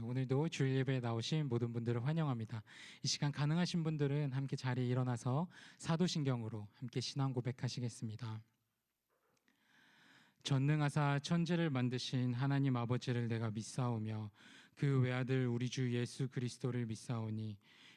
네, 오늘도 주일 예배에 나오신 모든 분들을 환영합니다. 이 시간 가능하신 분들은 함께 자리에 일어나서 사도신경으로 함께 신앙 고백하시겠습니다. 전능하사 천지를 만드신 하나님 아버지를 내가 믿사오며 그 외아들 우리 주 예수 그리스도를 믿사오니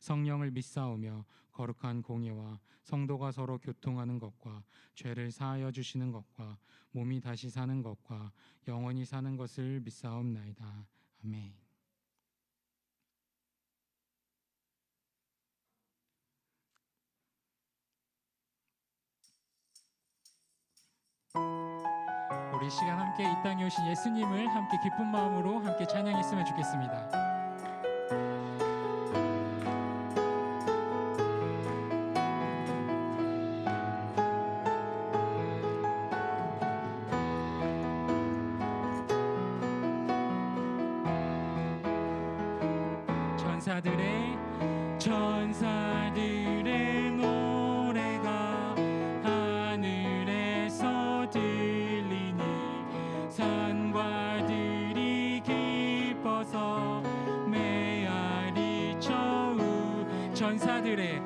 성령을 믿사오며 거룩한 공예와 성도가 서로 교통하는 것과 죄를 사하여 주시는 것과 몸이 다시 사는 것과 영원히 사는 것을 믿사옵나이다. 아멘. 우리 이 시간 함께 이 땅에 오신 예수님을 함께 기쁜 마음으로 함께 찬양했으면 좋겠습니다. 천사들의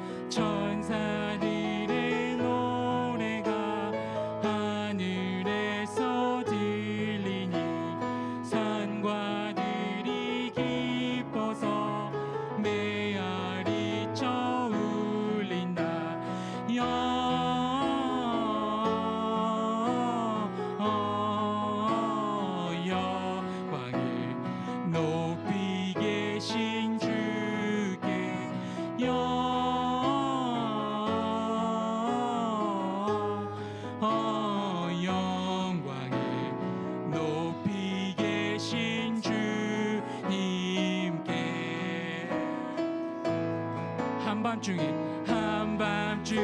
한밤중에 한밤중에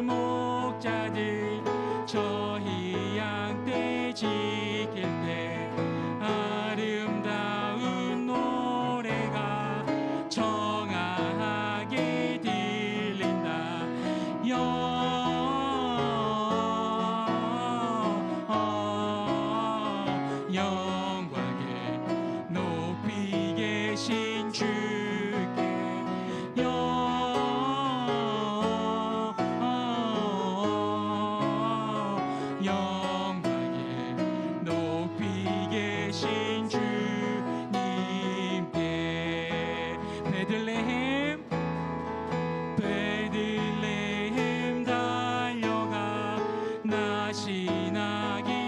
목자들 나신 아기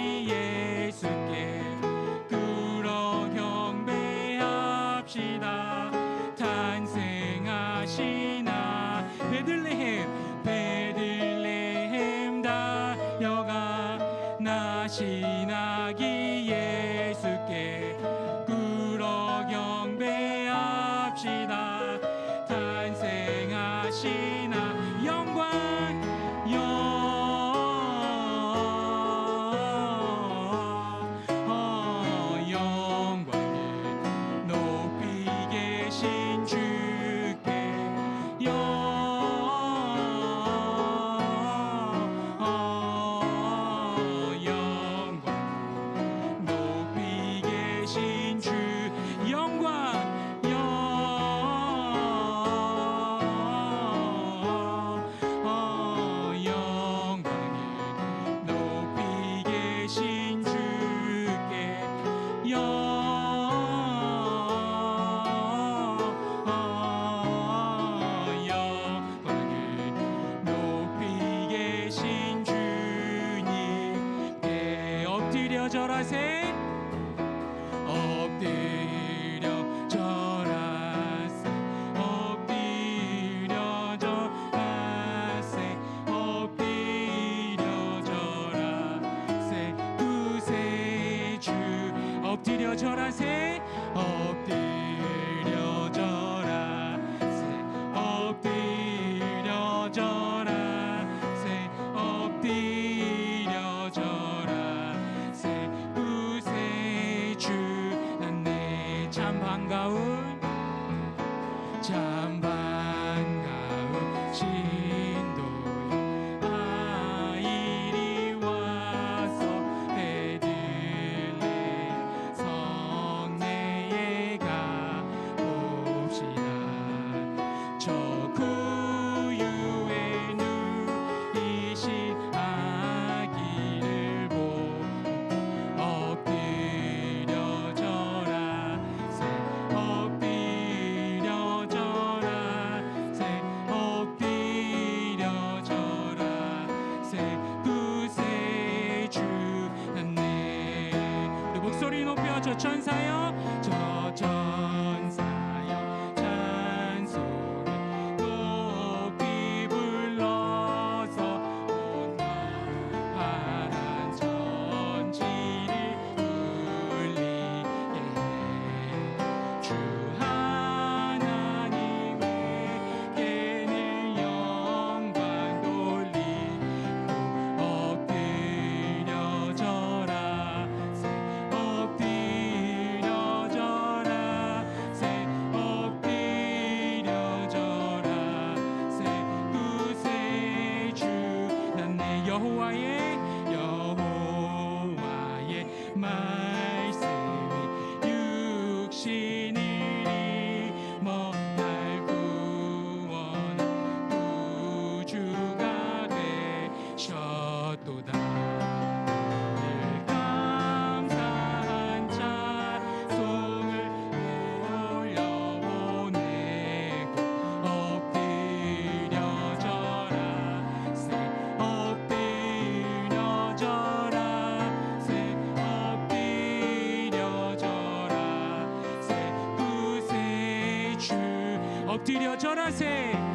did you join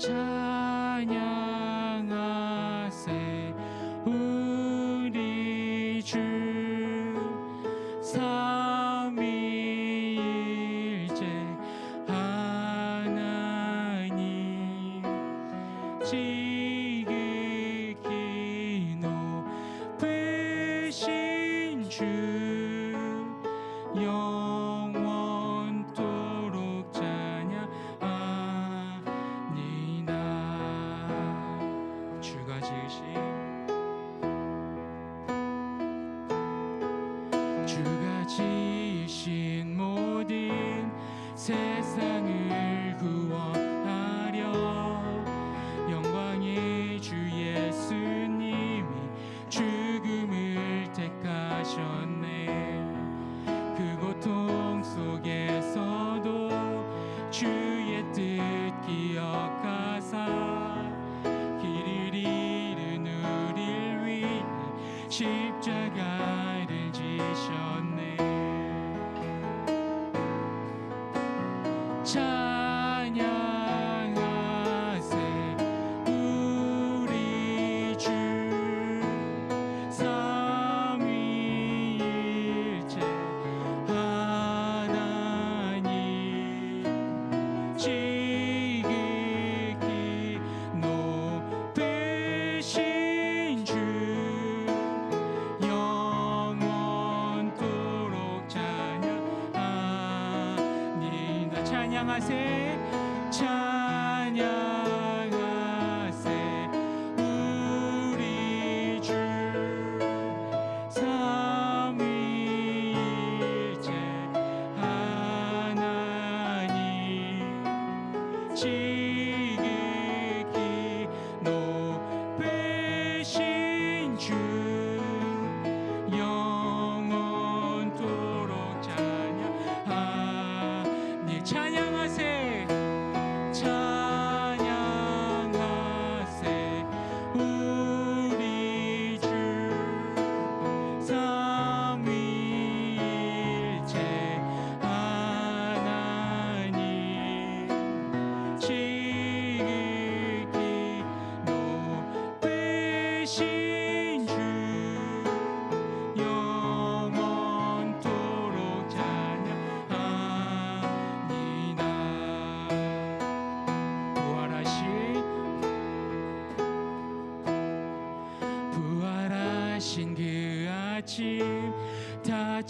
chanya 사랑하세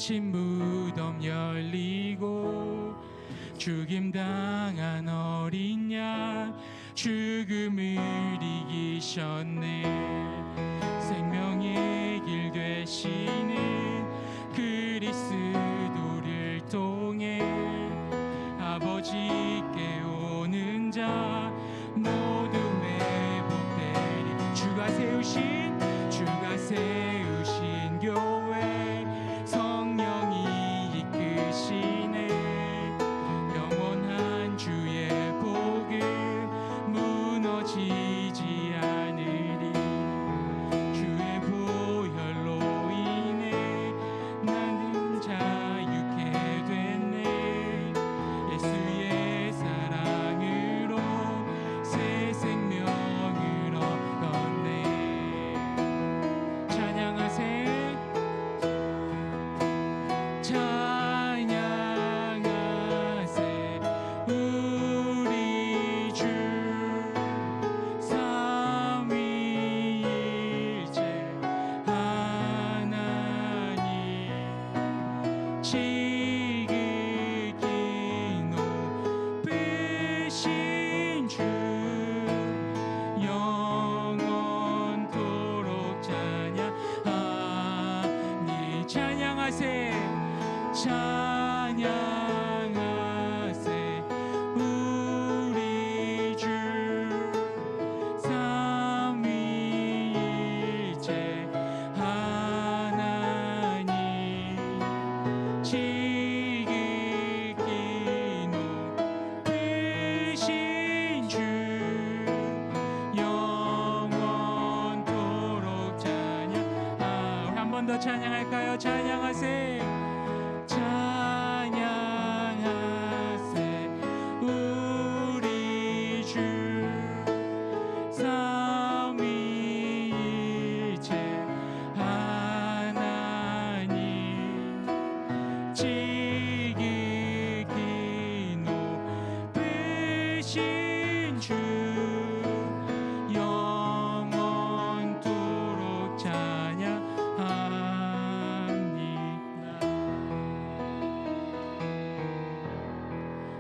다친 무덤 열리고 죽임 당 찬양 높으신 주 영원토록 찬양합니다.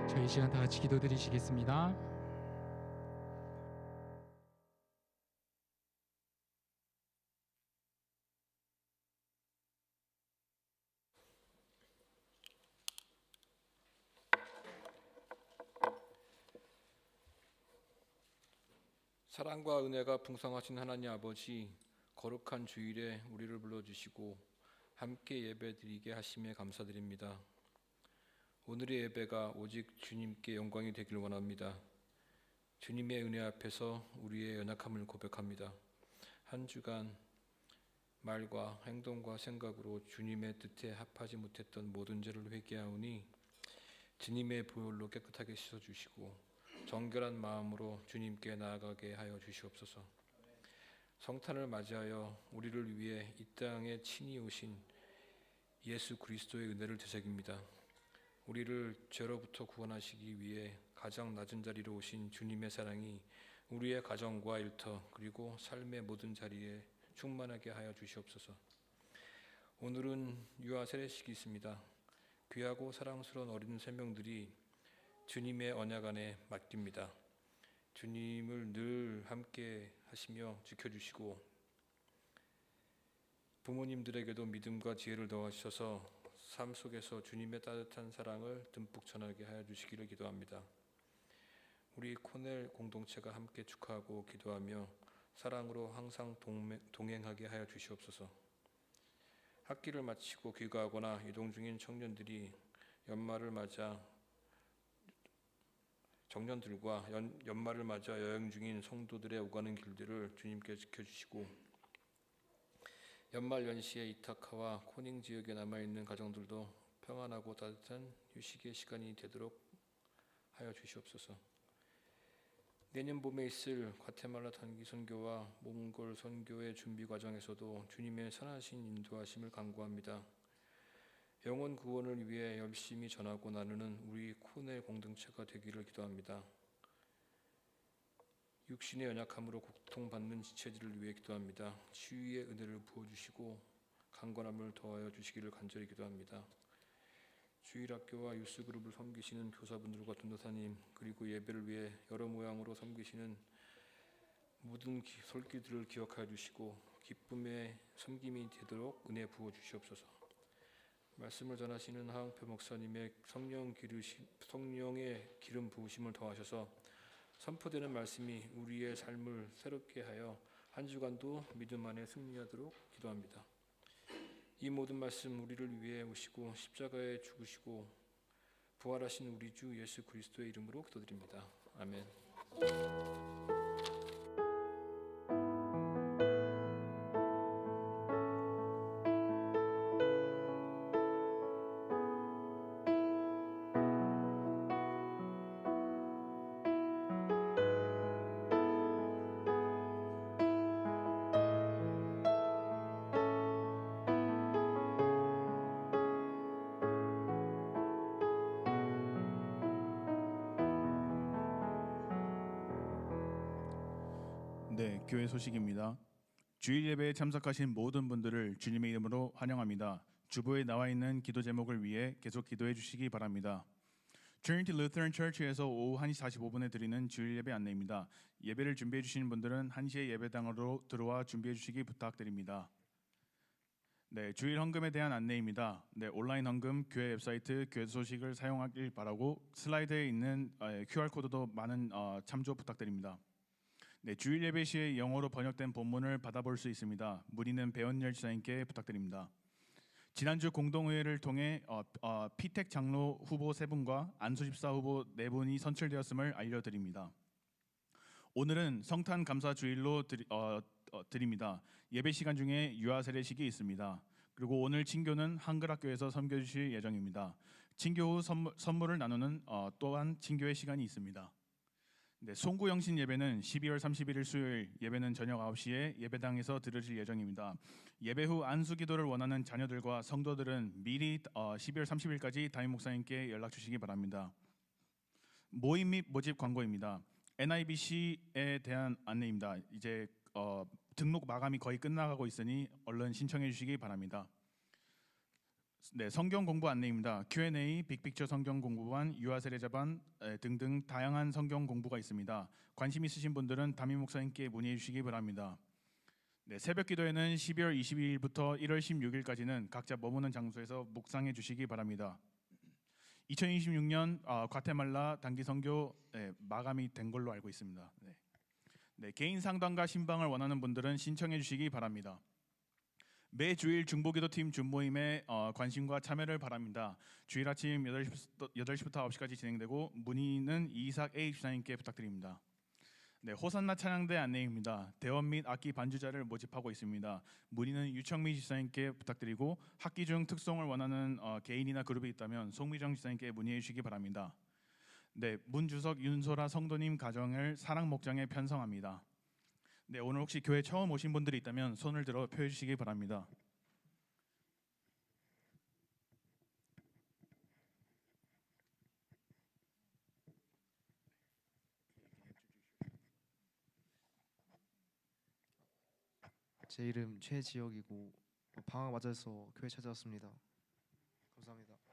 저희 시간 다 같이 기도드리시겠습니다. 사랑과 은혜가 풍성하신 하나님 아버지 거룩한 주일에 우리를 불러주시고 함께 예배드리게 하심에 감사드립니다. 오늘의 예배가 오직 주님께 영광이 되길 원합니다. 주님의 은혜 앞에서 우리의 연약함을 고백합니다. 한 주간 말과 행동과 생각으로 주님의 뜻에 합하지 못했던 모든 죄를 회개하오니 주님의 보혈로 깨끗하게 씻어 주시고 정결한 마음으로 주님께 나아가게 하여 주시옵소서. 성탄을 맞이하여 우리를 위해 이 땅에 친히 오신 예수 그리스도의 은혜를 되새깁니다. 우리를 죄로부터 구원하시기 위해 가장 낮은 자리로 오신 주님의 사랑이 우리의 가정과 일터 그리고 삶의 모든 자리에 충만하게 하여 주시옵소서. 오늘은 유아 세례식이 있습니다. 귀하고 사랑스러운 어린 생명들이 주님의 언약 안에 맡깁니다. 주님을 늘 함께 하시며 지켜주시고 부모님들에게도 믿음과 지혜를 더하셔서 삶 속에서 주님의 따뜻한 사랑을 듬뿍 전하게 하여 주시기를 기도합니다. 우리 코넬 공동체가 함께 축하하고 기도하며 사랑으로 항상 동행하게 하여 주시옵소서. 학기를 마치고 귀가하거나 이동 중인 청년들이 연말을 맞아 청년들과 연, 연말을 맞아 여행 중인 성도들의 오가는 길들을 주님께 지켜주시고 연말 연시의 이타카와 코닝 지역에 남아 있는 가정들도 평안하고 따뜻한 휴식의 시간이 되도록 하여 주시옵소서. 내년 봄에 있을 과테말라 단기 선교와 몽골 선교의 준비 과정에서도 주님의 선하신 인도하심을 간구합니다. 영혼 구원을 위해 열심히 전하고 나누는 우리 코넬 공동체가 되기를 기도합니다. 육신의 연약함으로 고통받는 지체들을 위해 기도합니다. 치유의 은혜를 부어주시고 강건함을 더하여 주시기를 간절히 기도합니다. 주일학교와 유스그룹을 섬기시는 교사분들과 전도사님 그리고 예배를 위해 여러 모양으로 섬기시는 모든 기- 솔기들을 기억하여 주시고 기쁨의 섬김이 되도록 은혜 부어 주시옵소서. 말씀을 전하시는 하흥표 목사님의 성령 기르시 성령의 기름 부으심을 더하셔서 선포되는 말씀이 우리의 삶을 새롭게 하여 한 주간도 믿음 안에 승리하도록 기도합니다. 이 모든 말씀 우리를 위해 오시고 십자가에 죽으시고 부활하신 우리 주 예수 그리스도의 이름으로 기도드립니다. 아멘. 교회 소식입니다. 주일 예배에 참석하신 모든 분들을 주님의 이름으로 환영합니다. 주보에 나와 있는 기도 제목을 위해 계속 기도해 주시기 바랍니다. Trinity Lutheran Church에서 오후 1시 45분에 드리는 주일 예배 안내입니다. 예배를 준비해 주시는 분들은 1시에 예배당으로 들어와 준비해 주시기 부탁드립니다. 네, 주일 헌금에 대한 안내입니다. 네, 온라인 헌금 교회 웹사이트 교회 소식을 사용하길 바라고 슬라이드에 있는 어, QR 코드도 많은 어, 참조 부탁드립니다. 네, 주일 예배 시에 영어로 번역된 본문을 받아볼 수 있습니다. 문의는 배원열 지사님께 부탁드립니다. 지난주 공동회의를 통해 어, 어, 피택 장로 후보 세 분과 안수 집사 후보 네 분이 선출되었음을 알려드립니다. 오늘은 성탄 감사 주일로 드리, 어, 어, 드립니다. 예배 시간 중에 유아 세례식이 있습니다. 그리고 오늘 친교는 한글 학교에서 섬겨주실 예정입니다. 친교 후 선물, 선물을 나누는 어, 또한 친교의 시간이 있습니다. 네, 송구 영신 예배는 12월 31일 수요일 예배는 저녁 9시에 예배당에서 들으실 예정입니다. 예배 후 안수 기도를 원하는 자녀들과 성도들은 미리 어, 12월 30일까지 담임 목사님께 연락 주시기 바랍니다. 모임 및 모집 광고입니다. NIBC에 대한 안내입니다. 이제 어, 등록 마감이 거의 끝나가고 있으니 얼른 신청해 주시기 바랍니다. 네, 성경 공부 안내입니다. Q&A, 빅픽처 성경 공부반, 유아 세례자반 에, 등등 다양한 성경 공부가 있습니다. 관심 있으신 분들은 담임 목사님께 문의해 주시기 바랍니다. 네, 새벽 기도회는 12월 22일부터 1월 16일까지는 각자 머무는 장소에서 묵상해 주시기 바랍니다. 2026년 어, 과테말라 단기 선교 네, 마감이 된 걸로 알고 있습니다. 네. 네, 개인 상담과 신방을 원하는 분들은 신청해 주시기 바랍니다. 매 주일 중보기도팀 준모임에 어, 관심과 참여를 바랍니다. 주일 아침 8시부터, 8시부터 9시까지 진행되고 문의는 이삭 A 주사님께 부탁드립니다. 네, 호산나 찬양대 안내입니다. 대원 및 악기 반주자를 모집하고 있습니다. 문의는 유청미 지사님께 부탁드리고 학기 중 특송을 원하는 어, 개인이나 그룹이 있다면 송미정 지사님께 문의해 주시기 바랍니다. 네, 문주석 윤소라 성도님 가정을 사랑 목장에 편성합니다. 네, 오늘 혹시 교회 처음 오신 분들이 있다면 손을 들어 표해 주시기 바랍니다. 제 이름 최지혁이고 방학 맞아서 교회 찾아왔습니다. 감사합니다.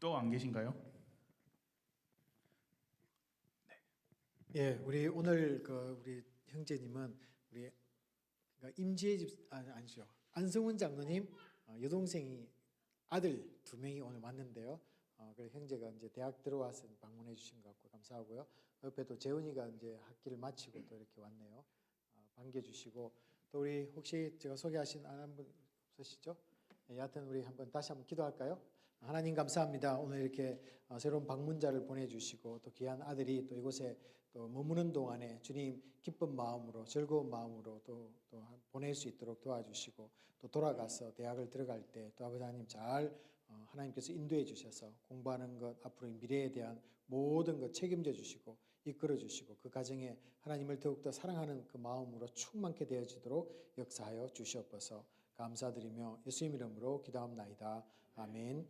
또 안 계신가요? 예, 우리 오늘 그 우리 형제님은 우리 그러니까 임지혜 집 아니, 아니죠 안승훈 장로님 어, 여동생이 아들 두 명이 오늘 왔는데요. 어, 그래 형제가 이제 대학 들어와서 방문해 주신 것 같고 감사하고요. 옆에 또 재훈이가 이제 학기를 마치고 또 이렇게 왔네요. 어, 반겨주시고 또 우리 혹시 제가 소개하신 안 한 분 없으시죠? 예, 여하튼 우리 한번 다시 한번 기도할까요? 하나님 감사합니다. 오늘 이렇게 어, 새로운 방문자를 보내주시고 또 귀한 아들이 또 이곳에 또 머무는 동안에 주님 기쁜 마음으로 즐거운 마음으로 또, 또 보낼 수 있도록 도와주시고 또 돌아가서 대학을 들어갈 때 또 아버지 하나님 잘 어, 하나님께서 인도해 주셔서 공부하는 것 앞으로의 미래에 대한 모든 것 책임져 주시고 이끌어 주시고 그 가정에 하나님을 더욱더 사랑하는 그 마음으로 충만케 되어지도록 역사하여 주시옵소서 감사드리며 예수님 이름으로 기도합나이다. 아멘.